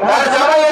তারা জামাই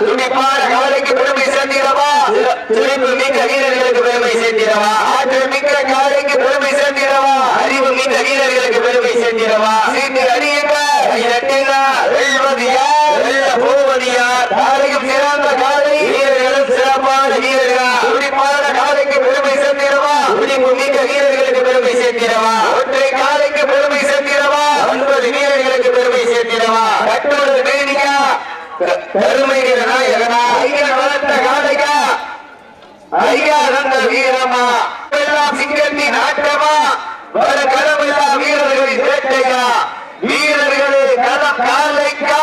துடிப்பான கவலை ஐயாரந்த வீரமா. வீரர்களை வேட்டையா. வீரர்களே களம் காலைக்கா.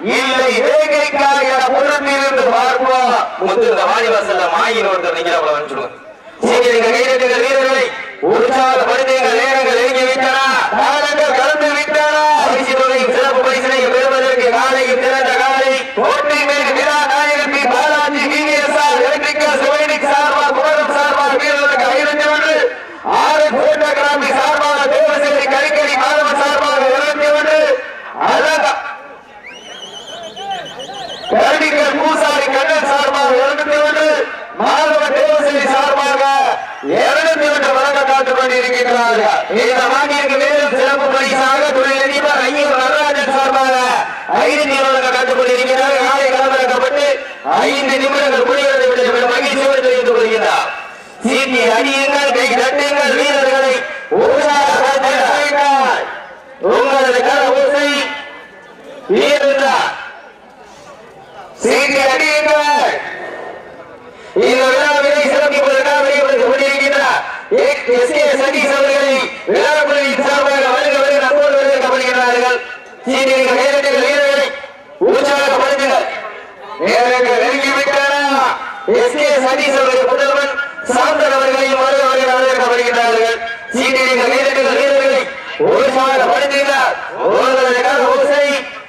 இல்லை ஏகைக்கா என புறத்திலிருந்து பார்ப்போம் முதல்ல வாணிவாசல்ல மாயின் ஒருத்தர் நிக்கிறவங்கள வந்துடுவோம் சீக்கிரம் கைதட்டுகிற வீரர்களை. இருக்கின்றார்கள் இந்த மாட்டிற்கு மேலும் சிறப்பு பரிசாக துணை அதிபர் ஐயர் வரராஜன் சார்பாக ஐந்து நிமிடங்கள் காத்துக் கொண்டிருக்கிறார். காலை களமிறக்கப்பட்டு ஐந்து நிமிடங்கள் முடிவதை விட மகிழ்ச்சியோடு தெரிவித்துக் கொள்கிறார். சீட்டி அடியுங்கள் கை தட்டுங்கள் வீரர்களை உங்களது கர ஓசை வீரர்களார் சீட்டி அடியுங்கள் இந்த விழாவினை சிறப்பிப்பதற்காக வெளிப்படுத்திக் கொண்டிருக்கின்றார் எஸ் கே சதீஷ் அவர்களை விழாக்குழுவின் சார்பாக வருக வருக நம்போடு வரவேற்கப்படுகிறார்கள் சீனியர்கள் நேரடிகள் வீரர்களை உற்சாகப்படுத்துங்கள் நேரங்கள் நெருங்கிவிட்டன எஸ் கே சதீஷ் அவர்கள் முதல்வன் சாந்தன் அவர்களையும் வருக வருக வரவேற்கப்படுகிறார்கள் சீனியர்கள் நேரடிகள் வீரர்களை உற்சாகப்படுத்துகிறார் ஒருவருக்காக ஓசை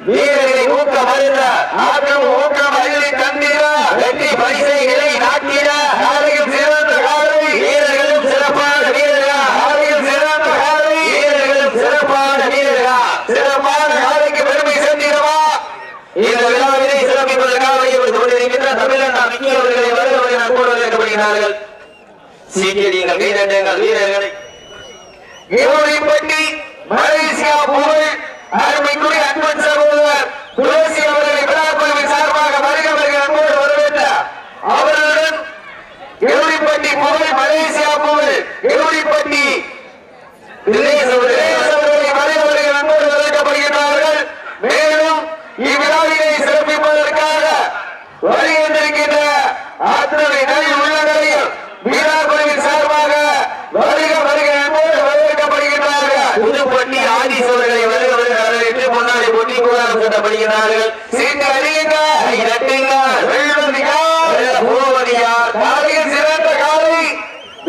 வீரர்களை ஊக்கம் அருந்த ஆக்கம் ஊக்கம் அருளி தந்திர வெற்றி பரிசை நாட்டிட நாளையும் சிறந்த காலை வீரர்களும் சிறப்பான வீரர்களா? நாளையும் சிறந்த காலை வீரர்களும் சிறப்பான வீரர்களா? சிறப்பான காலைக்கு பெருமை சேர்ந்திடவா இந்த விழாவினை சிறப்பிப்பதற்காக கொண்டிருக்கின்ற வீரர்கள் வீரர்களை. இவரைப்பட்டி மலேசியா அருமைக்குரிய அன்பன் சகோதரர் துளசி அவர்களை விழாக்குழுவின் சார்பாக வருக வருக அன்போடு வரவேற்ற அவர்களுடன் எருளிப்பட்டி புகழ் மலேசியா புகழ் எருளிப்பட்டி தினேஷ் அவர்கள் தினேஷ் அவர்களை வருக வருக அன்போடு வரவேற்கப்படுகிறார்கள் மேலும் இவ்விழாவினை சிறப்பிப்பதற்காக வருகின்றிருக்கின்ற அத்தனை நல் உள்ளங்களையும் விழாக்குழுவின் சார்பாக வருக வருக அன்போடு வரவேற்கப்படுகிறார்கள் புதுப்பட்டி ஆதீஸ்வரர்களை வருக வருக வரவேற்று முன்னாடி பொட்டி கூடாரம் செல்லப்படுகிறார்கள் சீட்டு அடியுங்க நட்டுங்க வெள்ளதியார் பூவதியார் காலையில் சிறந்த காலை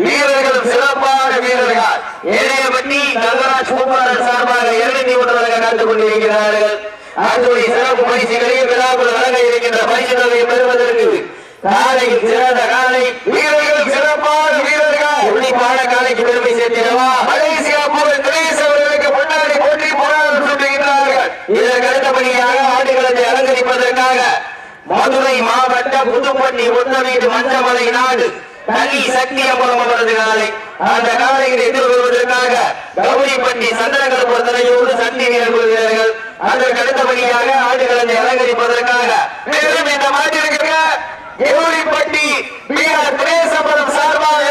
வீரர்கள் சிறப்பான வீரர்கள் இளையபட்டி தங்கராஜ் பூபாரன் சார்பாக இருநூத்தி ஒன்று காத்துக் கொண்டிருக்கிறார்கள் அத்துடைய சிறப்பு பரிசுகளையும் விழாக்குள் வழங்க இருக்கின்ற பரிசு தொகையை பெறுவதற்கு காலையில் சிறந்த காலை வீரர்கள் சிறப்பான வீரர்கள். உன்னிப்பான காலைக்கு பெருமை சேர்த்திடவா? மலேசியா போல தினேஷ் அவர்களுக்கு முன்னாடி போட்டி போராட்டம் சொல்லுகிறார்கள் இதற்கு அடுத்தபடியாக ஆடுகளத்தை அலங்கரிப்பதற்காக மதுரை மாவட்ட புதுப்பட்டி ஒத்தவீடு மஞ்சமலை நாடு தனி சக்தி அம்பலம் அவரது காலை. அந்த காலையில் எதிர்கொள்வதற்காக கௌரிப்பட்டி சந்திரகர் பொறுத்தனையோடு சக்தி வீரர் குழு வீரர்கள் அதற்கு அடுத்தபடியாக ஆடுகளத்தை அலங்கரிப்பதற்காக மேலும் இந்த மாட்டிருக்கிற கௌரிப்பட்டி பீகார் திரேசபுரம் சார்பாக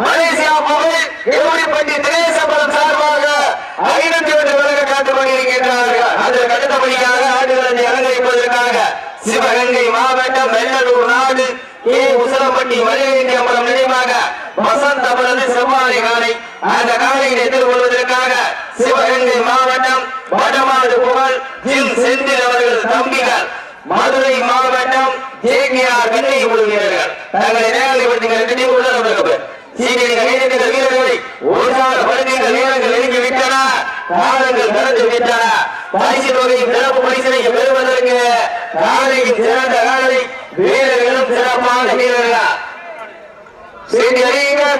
மலேசியா புகழ் கௌரிப்பட்டி திரேசபுரம் சார்பாக ஐநூத்தி ஒன்று விலக காத்துக் கொண்டிருக்கின்றார்கள் அதற்கு அடுத்தபடியாக ஆடுகளத்தை அலங்கரிப்பதற்காக சிவகங்கை மாவட்டம் வெள்ளலூர் நாடு ஏ உசலப்பட்டி மலைவேண்டி அம்பலம் நினைவாக வசந்த் அவரது செவ்வாழை காலை அந்த காலையில் எதிர்கொள்வதற்கு சிவகங்கை மாவட்டம் வடமாடு புகழ் ஜிம் செந்தில் அவர்கள் தம்பிகள் மதுரை மாவட்டம் ஜேகேஆர் வெண்ணை குழு வீரர்கள் தங்களை நேரடிப்படுத்திகள் நினைவு உள்ளவர்கள் சீனியர்கள் வீரர்கள் வீரர்களை உற்சாகப்படுத்திகள் நெருங்கி விட்டன. காலங்கள் கடந்து விட்டன. பரிசு தொகை சிறப்பு பரிசனை பெறுவதற்கு காலையில் சிறந்த காலை வீரர்களும் சிறப்பான வீரர்கள்? சீனி அறியுங்கள்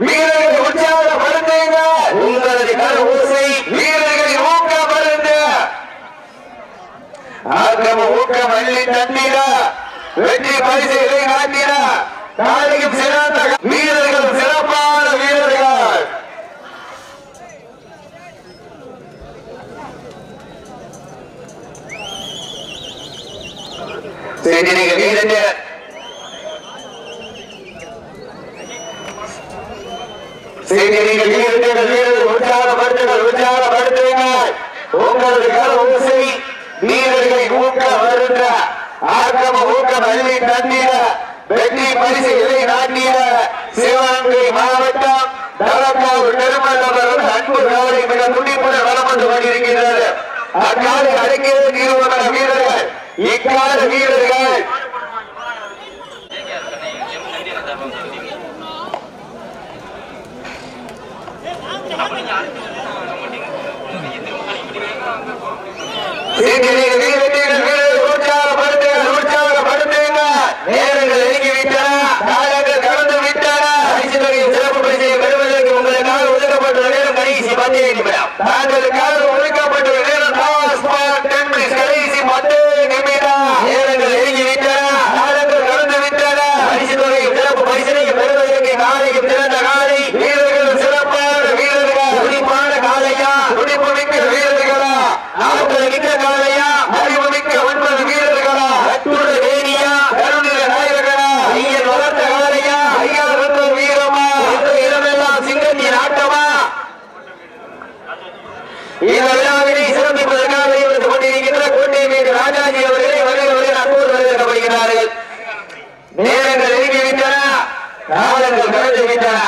வீரர்கள் உற்சாகப்படுத்துங்கள் உங்களது கர ஓசை வீரர்களை ஊக்கப்படுத்து ஆக்கம் ஊக்கம் அள்ளி தந்திர வெற்றி பரிசுகளை காட்டின நாளையும் சிறந்த வீரர்கள் சிறப்பான வீரர்கள். சரி நீங்க வீரர்கள் சரி நீங்க வீரர்கள் வீரர்கள் உற்சாகப்படுத்துங்கள் உற்சாகப்படுத்துங்கள் உங்களது கர ஓசை வீரர்களை ஊக்க வருகின்ற ஆக்கம ஊக்கம் அள்ளி தந்திர வெற்றி பரிசு இலை நாட்டிய சிவகங்கை மாவட்டம் தலக்காவூர் பெருமல்லவரும் அன்பு காலை மிக துடிப்புடன் வளம் வந்து கொண்டிருக்கிறார் அக்காலை அடங்கியது நிறுவன வீரர்கள் இக்கால வீரர்கள். சீக்கிரம் வீரர்கள் வீரர்கள் உற்சாகப்படுத்துங்கள் உற்சாகப்படுத்துங்க நேரங்கள் நெருங்கி நாளாக கடந்து விட்டன பரிசு தொகையின் சிறப்பு பரிசை பெறுவதற்கு உங்களுக்காக ஒதுக்கப்பட்டுள்ள நேரம் கடைசி பந்தய நிமிடம். தாங்களுக்காக ஒதுக்கப்பட்டுள்ள நேரம் லாஸ்ட் பார் டென் மினிட்ஸ் கடைசி பத்து நிமிடம் நேரங்கள் நெருங்கி விட்டன காலங்கள் கடந்து விட்டன பரிசு தொகையின் சிறப்பு பரிசினை பெறுவதற்கு இந்த விழாவினை சிறப்பிப்பதற்காக இருந்து கொண்டிருக்கின்ற கோட்டை மீது ராஜாஜி அவர்களை வருகிறவர்கள் அன்போடு வரவேற்கப்படுகிறார்கள் நேரங்கள் நெருங்கிவிட்டன காலங்கள் கடந்து விட்டன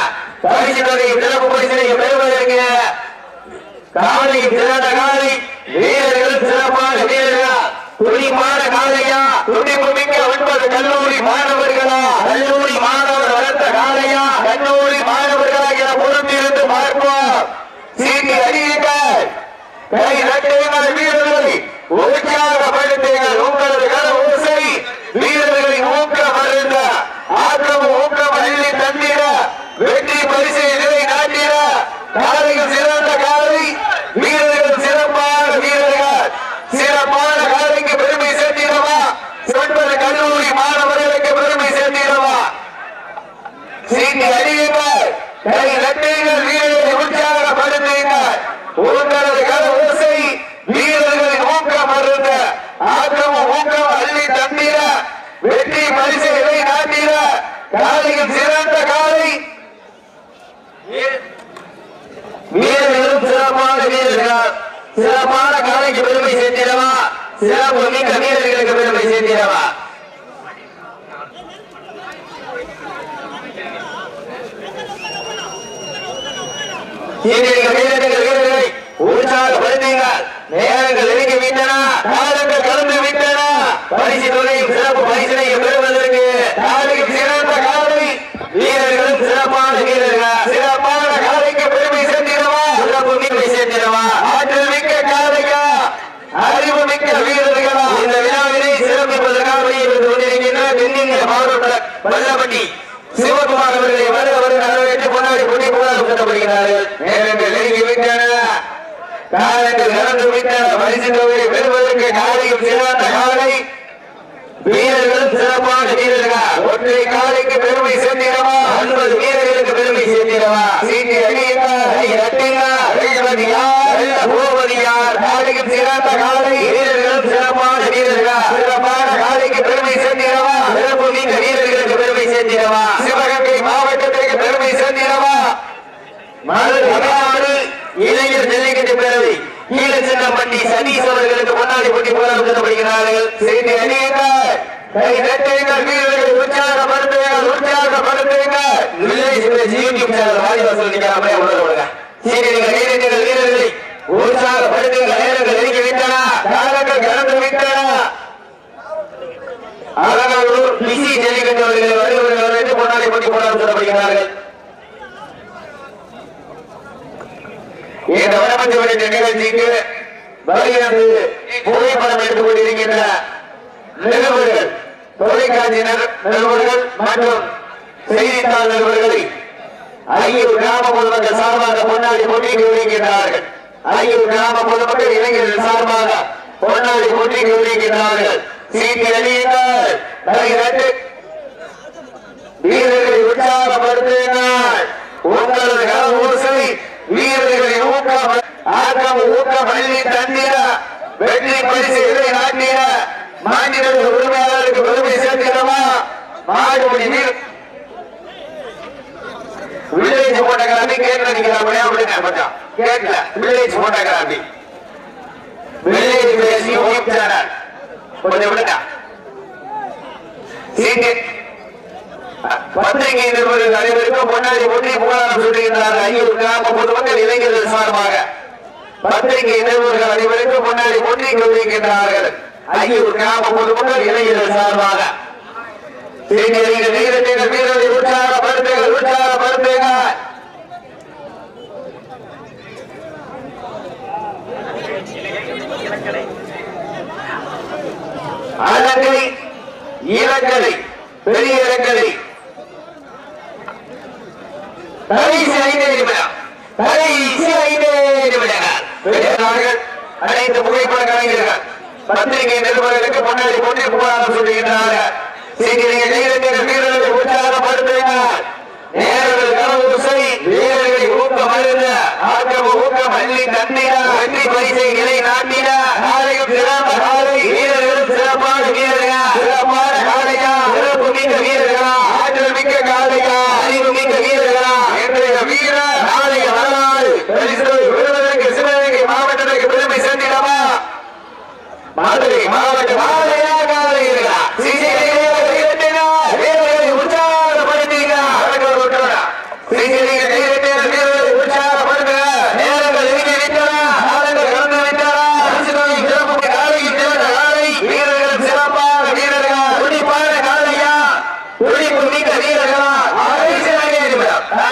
பரிசு தொகை சிறப்பு பரிசினை பெறுவதற்கு காலையில் காலை வீரர்கள் சிறப்பான வீரர்கள்? துணிமான காலையா துணிப்பு மிக்க ஒன்பது கல்லூரி மாணவர்களா? கல்லூரி மாணவர் வளர்த்த காலையா கல்லூரி மாணவர்களா என பொறுத்திருந்து பார்ப்போம். சீட்டி அறியுங்கள் கை நட்டுங்கள் வீரர்களை. உற்சாகப்படுத்துங்கள் உங்களது கர ஓசை வீரர்களின் ஊக்கம் அருந்த ஆக்கம் ஊக்கம் அள்ளி தந்திர வெற்றி பரிசை நிலை நாட்டிட காலையில் சிறந்த காலை வீரர்கள் சிறப்பான வீரர்கள் சிறப்பான காலைக்கு பெருமை சேர்த்திடவா ஒன்பது கல்லூரி மாணவர்களுக்கு பெருமை சேர்த்திடவா சீட்டி அறியுங்கள் கை நட்டுங்கள் வீரர்களை உற்சாகப்படுத்துங்கள் உங்களது கர ஓசை வீரர்களின் ஊக்கம் அருந்த ஆக்கம் ஊக்கம் அள்ளி தந்திர வெற்றி பரிசு இலை நாட்டிட காலையில் சிறந்த காலை. வீரர்களும் சிறப்பான வீரர்கள் சிறப்பான காலைக்கு பெருமை சேர்த்திடவா சிறப்பு மிக்க வீரர்களுக்கு பெருமை சேர்த்திடவா வீரர்கள் வீரர்கள் வீரர்களை உற்சாகப்படுத்துங்கள். நேரங்கள் நெருங்கி விட்டன காலங்கள் கலந்து விட்டன. பரிசு தொகையும் சிறப்பு பரிசினை பெறுவதற்கு நாளைக்கு சிறந்த காலை வீரர்களும் சிறப்பான வீரர்கள். சிறப்பான காலைக்கு பெருமை சேர்ந்திடவா சிறப்பு மீன்மை சேர்ந்திடவா ஆற்றல் மிக்க காலைக்கா அறிவு மிக்க வீரர்களா? இந்த விழாவினை சிறப்பிப்பதற்காக இருந்து கொண்டிருக்கின்ற தென்னிந்திய மாவட்ட வல்லப்பட்டி சிவகுமார் அவர்களை வருக வருக வரவேற்று கொண்டாடி கொடி போராட்டம் கட்டப்படுகிறார்கள் நேரங்கள் நெருங்கி விட்டன. காலங்கள் கலந்து விட்டன பெறுவதற்கு காலையில் சிறந்த காலை. வீரர்களும் சிறப்பான வீரர்கள் ஒற்றை காலைக்கு பெருமை சேர்ந்திடவா ஒன்பது வீரர்களுக்கு பெருமை சேர்ந்திடவா சீட்டி அடியார் காலையும் சிறந்த காலை. வீரர்களும் சிறப்பான வீரர்கள் சிறப்பான காலைக்கு பெருமை சேர்ந்திடவா சிறப்பு மிக்க வீரர்களுக்கு பெருமை சேர்ந்திடவா சிவகங்கை மாவட்டத்திற்கு பெருமை சேர்ந்திடவா மதுரை ஈழச்சின்னம்பட்டி சதீஷ் அவர்களுக்கு முன்னாடி போட்டி போராட்டம் நடத்தப்படுகிறார்கள் செய்தி கை தட்டுங்கள் வீரர்கள் உற்சாகப்படுத்துங்கள் உற்சாகப்படுத்துங்கள் யூடியூப் சேனல் நீங்க அப்படியே உள்ள சீனியர்கள் வீரர்கள் வீரர்களை உற்சாகப்படுத்துங்கள் நேரங்கள் நெருங்கி விட்டன. காலங்கள் கடந்து விட்டன. பிசி அவர்களை வருகிறவர்கள் வரவேற்று முன்னாடி போட்டி போராட்டம் நடத்தப்படுகிறார்கள் இந்த நிகழ்ச்சிக்கு வருகிறது புகைப்படம் எடுத்துக் கொண்டிருக்கின்ற நிருபர்கள் தொலைக்காட்சி நிரு- மற்றும் செய்தித்தாள் நிருபர்களை ஐயூர் கிராம பொதுமக்கள் சார்பாக கொண்டாடி போட்டிக்கு வருகின்றார்கள். ஐயூர் கிராம பொதுமக்கள் இளைஞர்கள் சார்பாக கொண்டாடி போட்டிக்கு வருகின்றார்கள். சீட்டி அணியினால் கை வீரர்களை உற்சாகப்படுத்தினால் உங்களது கர ஓசை வீரர்களை ஊக்கப்படுத்த ஆக்கம் ஊக்கம் அள்ளி தந்திர? வெற்றி பரிசு இதை நாட்டிட மாநில உரிமையாளருக்கு பெருமை சேர்க்கிறவா? மாடுபடி வீர் வில்லேஜ் போட்டோகிராபி கேட்கல நீங்க அப்படியே கேட்கல. Village photography. வில்லேஜ் பேசி யூடியூப் சேனல் கொஞ்சம் விடுங்க. சீட்டு. பத்திரிகை நிறுவனங்கள் அனைவருக்கும் முன்னாடி ஒன்றிய புகழாரம் சொல்லுகின்றார்கள் ஐயூர் கிராம பொதுமக்கள் இளைஞர்கள் சார்பாக. பத்திரிகை இளைஞர்கள் அனைவருக்கும் முன்னாடி ஒன்றிய கொண்டிருக்கின்றார்கள். ஐயூர் கிராம பொதுமக்கள் இளைஞர்கள் சார்பாக. சீனியர்கள் நீரட்டிகள் பெரிய இலக்கலை கடைசி ஐந்து நிமிடம். கடைசி ஐந்து அனைத்து புகைப்பட கலைஞர்கள் பத்திரிகை நிருபர்களுக்கு முன்னாடி கொண்டு புகாரம் சொல்லுகின்றார்கள் சீக்கிரம் வீரர்கள் வீரர்களை உற்சாகப்படுத்துங்கள் நேரர்கள் வீரர்களை ஊக்கம் அழுந்த ஆக்கம் ஊக்கம் அள்ளி தந்திட வெற்றி பரிசை நிலை நாட்டிட காலையும் சிறந்த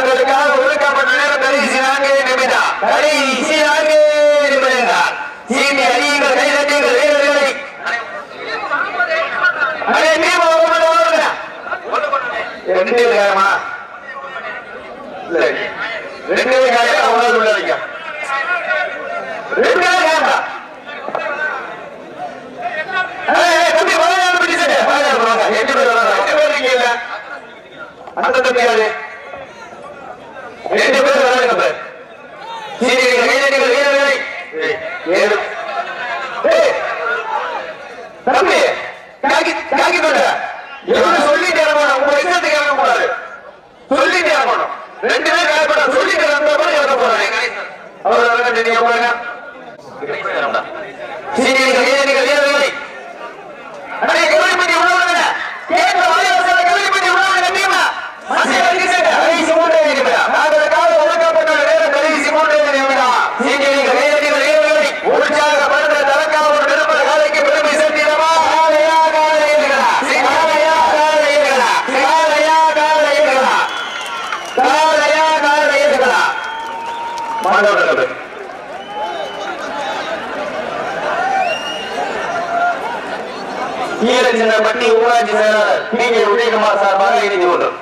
Obrigado. ఏడు பட்டி ஊராட்சி செயலாளர் பி கே விஜயகுமார் சார்பாக இணைந்து கொள்ளும்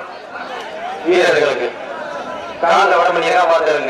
வீரர்களுக்கு. காலில் வடமணியாக பார்த்துருங்க.